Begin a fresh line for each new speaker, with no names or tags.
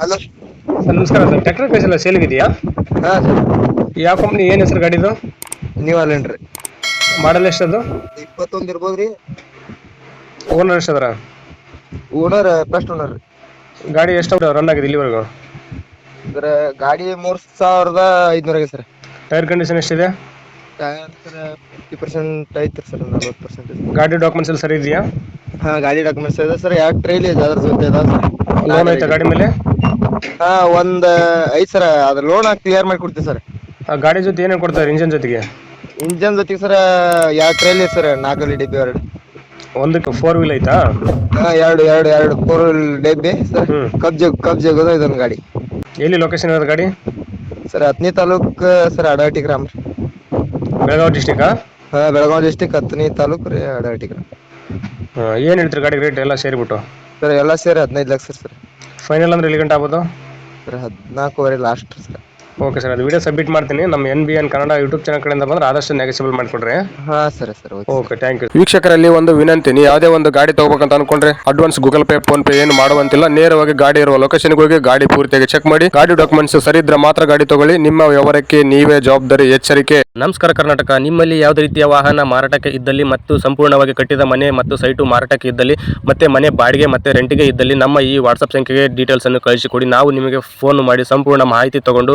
Hello.
Sir ನಮಸ್ಕಾರ sir. Tractor ಕಳಿಸಿಲ್ಲ ಸೇಲ್ಗಿದೆಯಾ
ಹಾಂ ಸರ್
ಯಾವ ಕಂಪ್ನಿ ಏನು ಹೆಸರು ಗಾಡಿದು?
ನೀವು ಅಲ್ಲೇನ್ರಿ
ಮಾಡಲ್ ಅದು
ಇಪ್ಪತ್ತೊಂದು ಇರ್ಬೋದು ರೀ.
ಓನರ್ ಎಷ್ಟದ್ರ?
ಓನರ್ ಫಸ್ಟ್ ಓನರ್ ರೀ.
ಗಾಡಿ ಎಷ್ಟು ರನ್ ಆಗಿದೆ ಇಲ್ಲಿವರೆಗೂ?
ಅಂದ್ರೆ ಗಾಡಿ ಮೂರು ಸಾವಿರದ ಐದ್ನೂರ ಆಗೈತೆ ಸರ್.
ಟೈರ್ ಕಂಡೀಷನ್ ಎಷ್ಟಿದೆ?
ಟೈರ್ ಸರ್ ಫಿಫ್ಟಿ ಪರ್ಸೆಂಟ್ ಐತೆ ಸರ್ ನಲ್ವತ್ತು ಪರ್ಸೆಂಟ್
ಗಾಡಿ ಡಾಕ್ಯುಮೆಂಟ್ಸ್ ಎಲ್ಲ ಸರಿ ಇದೆಯಾ?
ಹಾಂ ಗಾಡಿ ಡಾಕ್ಯುಮೆಂಟ್ಸ್ ಇದೆ. ಸರ್ ಯಾವ ಟ್ರೈಲಿ ಇದೆ ಅದ್ರ ಜೊತೆ ಅದ
ಲೋನ್ ಐತೆ ಗಾಡಿ ಮೇಲೆ?
ಹಾ ಒಂದು ಐದ್ ಸರ್ ಅದ್ರ ಲೋನ್ ಕ್ಲಿಯರ್ ಮಾಡಿ ಕೊಡ್ತೀವಿ ಸರ್
ಆ ಗಾಡಿ ಜೊತೆ ಏನೇನು ಕೊಡ್ತಾರೆ ಇಂಜನ್ ಜೊತೆಗೆ?
ಇಂಜನ್ ಜೊತೆಗೆ ಸರ್ ಎರಡು ಟ್ರೈಲಿ ಸರ್ ನಾಲ್ಕಲ್ಲಿ ಡಬ್ಬಿ ಎರಡು.
ಒಂದಕ್ಕೆ ಫೋರ್ ವೀಲ್ ಐತಾ?
ಹಾ ಎರಡು ಎರಡು ಎರಡು. ಫೋರ್ ಡಬ್ಬಿ ಸರ್
ಹ್ಮ್.
ಕಬ್ಜೆ ಕಬ್ಜೆ ಆಗೋದು ಇದೊಂದು ಗಾಡಿ.
ಎಲ್ಲಿ ಲೊಕೇಶನ್ ಇರೋದು ಗಾಡಿ?
ಸರ್ ಹತ್ತನೇ ತಾಲೂಕ್ ಸರ್ ಅಡಾಟಿ ಗ್ರಾಮ ರೀ.
ಬೆಳಗಾವಿ ಡಿಸ್ಟಿಕಾ
ಹಾ ಬೆಳಗಾವಿ ಡಿಸ್ಟಿಕ್ ಹತ್ತನೇ ತಾಲೂಕು ರೀ ಅಡಾಟಿ ಗ್ರಾಮ.
ಏನು ಹೇಳ್ತೀರಿ ಗಾಡಿ ರೇಟ್ ಎಲ್ಲ ಸೇರಿಬಿಟ್ಟು?
ಸರ್ ಎಲ್ಲ ಸೇರಿ ಹದಿನೈದು ಲಕ್ಷ ಸರ್.
ಫೈನಲ್ ಅಂದ್ರೆ ಎಲ್ಲಿ ಗಂಟೆ ಆಗ್ಬೋದು?
ಸರ್ ಹದಿನಾಲ್ಕೂವರೆ ಲಾಸ್ಟ್ ಸರ್.
ಓಕೆ ಸರ್ ಅದು ವಿಡಿಯೋ ಸಬ್ಮಿಟ್ ಮಾಡ್ತೀನಿ. ನಮ್ಮ N B N Kannada YouTube channel ಕಡೆಯಿಂದ ಬಂದ್ರೆ ಆದಷ್ಟು ನೆಗೆಸಿಬಲ್ ಮಾಡಿಕೊಡ್ರಿ.
ಹಾಂ ಸರಿ sir okay.
Okay thank you ವೀಕ್ಷಕರಲ್ಲಿ ಒಂದು ವಿನಂತಿ ನೀವು ಯಾವುದೇ ಒಂದು ಗಾಡಿ ತಗೋಬೇಕಂತ ಅನ್ಕೊಂಡ್ರೆ advance Google Pay PhonePe ಏನು ಮಾಡುವಂತಿಲ್ಲ. ನೇರವಾಗಿ ಗಾಡಿ ಇರುವ ಲೊಕೇಶನ್ ಹೋಗಿ ಗಾಡಿ ಪೂರ್ತಿಯಾಗಿ ಚೆಕ್ ಮಾಡಿ. ಗಾಡಿ ಡಾಕ್ಯುಮೆಂಟ್ಸ್ ಸರಿ ಇದ್ರೆ ಮಾತ್ರ ಗಾಡಿ ತಗೊಳ್ಳಿ. ನಿಮ್ಮ ವ್ಯವಹಾರಕ್ಕೆ ನೀವೇ ಜವಾಬ್ದಾರಿ ಎಚ್ಚರಿಕೆ. ನಮಸ್ಕಾರ ಕರ್ನಾಟಕ. ನಿಮ್ಮಲ್ಲಿ ಯಾವುದೇ ರೀತಿಯ ವಾಹನ ಮಾರಾಟಕ್ಕೆ ಇದ್ದಲ್ಲಿ ಮತ್ತು ಸಂಪೂರ್ಣವಾಗಿ ಕಟ್ಟಿದ ಮನೆ ಮತ್ತು ಸೈಟು ಮಾರಾಟಕ್ಕೆ ಇದ್ದಲ್ಲಿ ಮತ್ತೆ ಮನೆ ಬಾಡಿಗೆ ಮತ್ತೆ ರೆಂಟಿಗೆ ಇದ್ದಲ್ಲಿ ನಮ್ಮ ಈ ವಾಟ್ಸಪ್ ಸಂಖ್ಯೆಗೆ ಡೀಟೇಲ್ಸ್ ಅನ್ನು ಕಳಿಸಿಕೊಡಿ. ನಾವು ನಿಮಗೆ ಫೋನ್ ಮಾಡಿ ಸಂಪೂರ್ಣ ಮಾಹಿತಿ ತಗೊಂಡು